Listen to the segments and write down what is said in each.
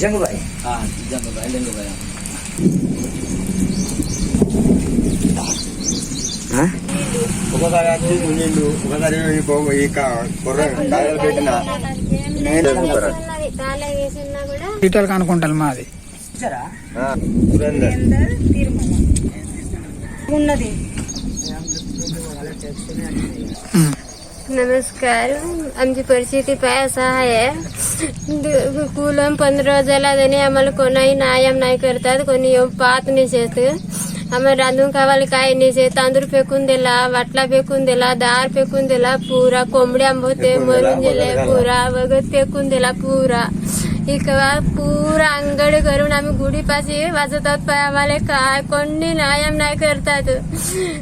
జంగుబాయ్ జంగుబాయ్ లింగుబాయ్ ఒకసారి వచ్చి ఉండిండు ఒకసారి ఈ బొమ్మ- ఈ కా- కుర్ర కాయలు పెట్టిన కనుక్కుంటాను మాది. ఉన్నది नमस्कार. आमची परिस्थिती पाय असा आहे. कुलम पंधरा रोजाला त्याने आम्हाला कोणाही नायाम नाही करतात कोणी येऊन पाहत नसेत आम्हाला रांधून खावायला काय नसे तांदूळ फेकून दिला वाटला फेकून दिला दार फेकून दिला पुरा कोंबड्या होते मरून गेले झाला. पुरा वगैरे फेकून दिला पुरा. इकवा पुरा अंगड करून आम्ही गुढीपाशी वाजत आहोत पाय आम्हाला काय कोणी नायाम नाही करतात.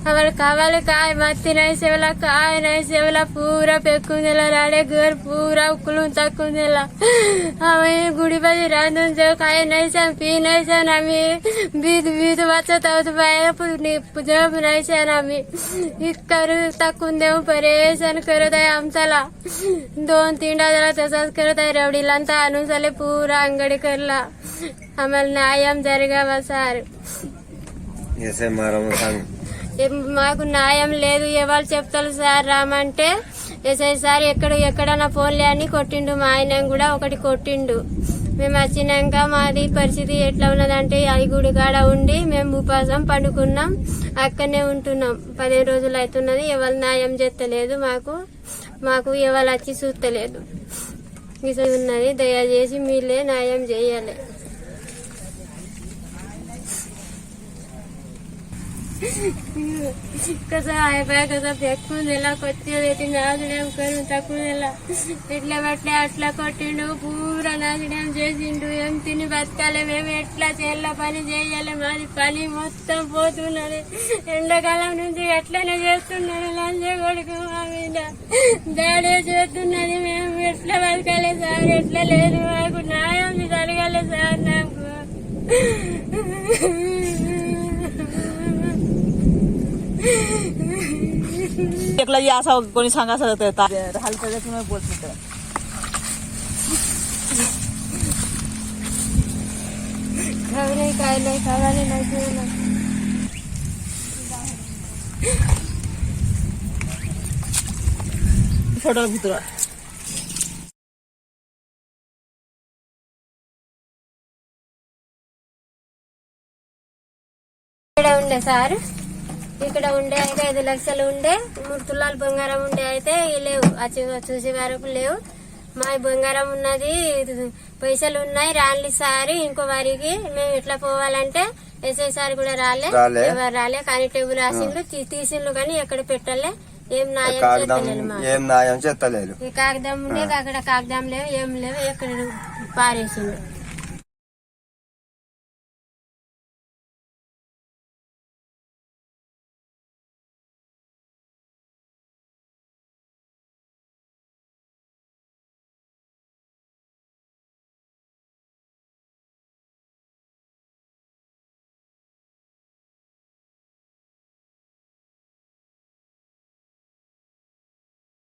आम्हाला खावाले काय माती नाही शेवला काय नाही शेवला पुरा फेकून दिला राडे घर पुरा उकलून टाकून दिला. आम्ही गुढीपाशी रांधून जेव काय नाही सांग पी नाही सांग आम्ही. भीत भीत वाचत आहोत बाहेर जप नाही सांग आम्ही. करू टाकून देऊ परेशान करत आहे आमच्याला. दोन तीन डाजाला तसाच करत आहे रवडीला आणून झाले पुरा अंगडी करला आम्हाला న్యాయం జరగావా సార్ ఎస్ఐ మారమ్మ సాంగ్ ఏం మాకు న్యాయం లేదు ఎవరు చెప్తారు సార్ రామంటే ఎస్ఐ సార్ ఎక్కడ ఎక్కడన్నా ఫోన్లే అని కొట్టిండు మా ఆయన కూడా ఒకటి కొట్టిండు మేము వచ్చినాక మాది పరిస్థితి ఎట్లా ఉన్నదంటే అది గుడి కాడ ఉండి మేము ఉపవాసం పండుకున్నాం అక్కడనే ఉంటున్నాం పదిహేను రోజులు అవుతున్నది ఎవరు న్యాయం చేస్తలేదు మాకు మాకు ఎవరు వచ్చి చూస్తలేదు ఇది ఉన్నది దయచేసి మీరే న్యాయం చేయాలి. కసా అయిపోయా కదా పెక్కుంది ఎలా కొట్టేది నాదుడే కరువు అట్లా కొట్టిండు పూర నాదుడేం చేసిండు ఏం తిని బతకాలి మేము ఎట్లా చేయాల పని చేయాలి మాది పని మొత్తం పోతున్నది ఎండాకాలం నుంచి ఎట్లనే చేస్తున్నాను లంచే కొడుకు మా చేస్తున్నది మేము ఎట్లా బతకాలి సార్ ఎట్లా లేదు మాకు న్యాయం జరగాలి సార్ నాకు एकला या असं कोणी सांगा सगळं हलका तुम्ही बोलत खबरे काय नाही खावाले नाही जेवलं. छोटा ভিতর ఇక్కడ ఉండే సార్ ఇక్కడ ఉండే అయితే ఐదు లక్షలు ఉండే. మూడు తులాలు బంగారం ఉండే అయితే లేవు. చూసే వరకు లేవు. మా బంగారం ఉన్నది పైసలు ఉన్నాయి. రాలి సారి ఇంకో వారికి మేము ఎట్లా పోవాలంటే ఎస్ఐ సార్ కూడా రాలే. ఎవరు రాలే కానీ టేబుల్ రాసిండ్రు తీసిండ్రు కానీ ఎక్కడ పెట్టలే. ఏం న్యాయం చేస్తలేదు ఈ కాగితం ఉండే అక్కడ కాగితం లేవు ఏం లేవు ఎక్కడ పారేసిండు.